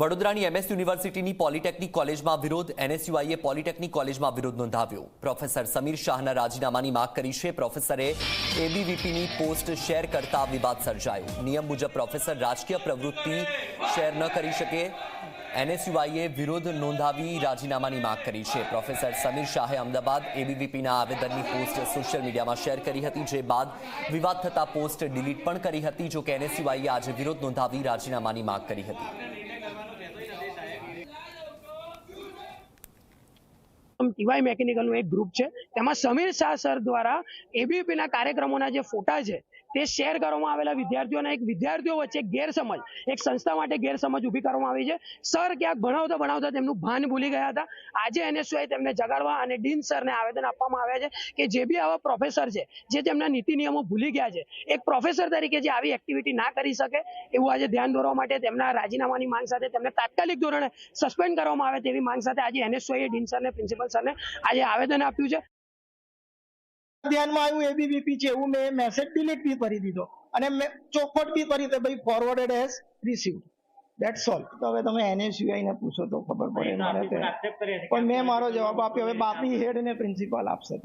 વડોદરાની એમએસ યુનિવર્સિટીની પોલિટેકનિક કોલેજમાં વિરોધ એનએસયુઆઈએ પોલિટેકનિક કોલેજમાં વિરોધ નોંધાવ્યો. પ્રોફેસર સમીર શાહના રાજીનામાની માંગ કરી છે. પ્રોફેસરે એબીવીપીની પોસ્ટ શેર કરતા વિવાદ સર્જાયો. નિયમ મુજબ પ્રોફેસર રાજકીય પ્રવૃત્તિ શેર ન કરી શકે. એનએસયુઆઈએ વિરોધ નોંધાવી રાજીનામાની માંગ કરી છે. પ્રોફેસર સમીર શાહે અમદાવાદ એબીવીપીના આવેદનની પોસ્ટ સોશિયલ મીડિયામાં શેર કરી હતી, જે બાદ વિવાદ થતા પોસ્ટ ડિલીટ પણ કરી હતી જોકે એનએસયુઆઈએ આજે વિરોધ નોંધાવી રાજીનામાની માંગ કરી હતી. ટીવાય મેકેનિકલનું એક ગ્રુપ છે. તેમાં સમીર શાહ સર દ્વારા એબીવીપી કાર્યક્રમોના જે ફોટા છે, તે શેર કરવામાં આવેલા વિદ્યાર્થીઓના એક વિદ્યાર્થીઓ વચ્ચે ગેરસમજ, એક સંસ્થા માટે ગેરસમજ ઊભી કરવામાં આવી છે. સર ક્યાંક ભણાવતા ભણાવતા તેમનું ભાન ભૂલી ગયા હતા. આજે એનએસયુઆઈ તેમને જગાડવા અને ડીન સરને આવેદન આપવામાં આવ્યા છે કે જે બી આવા પ્રોફેસર છે, જે તેમના નીતિ નિયમો ભૂલી ગયા છે, એક પ્રોફેસર તરીકે જે આવી એક્ટિવિટી ના કરી શકે, એવું આજે ધ્યાન દોરવા માટે તેમના રાજીનામાની માંગ સાથે તેમને તાત્કાલિક ધોરણે સસ્પેન્ડ કરવામાં આવે તેવી માંગ સાથે આજે એનએસયુઆઈએ ડીન સરને પ્રિન્સિપલ સરને આજે આવેદન આપ્યું છે. ધ્યાનમાં આવ્યું એબીવીપી છે એવું મેં મેસેજ ડિલીટ બી કરી દીધો. અને મેં ચોખવટ બી કરી કે ભાઈ forwarded as receive that's all તો હવે તમે એનએસયુઆઈ ને પૂછો તો ખબર પડે પણ મેં મારો જવાબ આપ્યો. હવે બાપી હેડ ને પ્રિન્સિપાલ આપશે તો.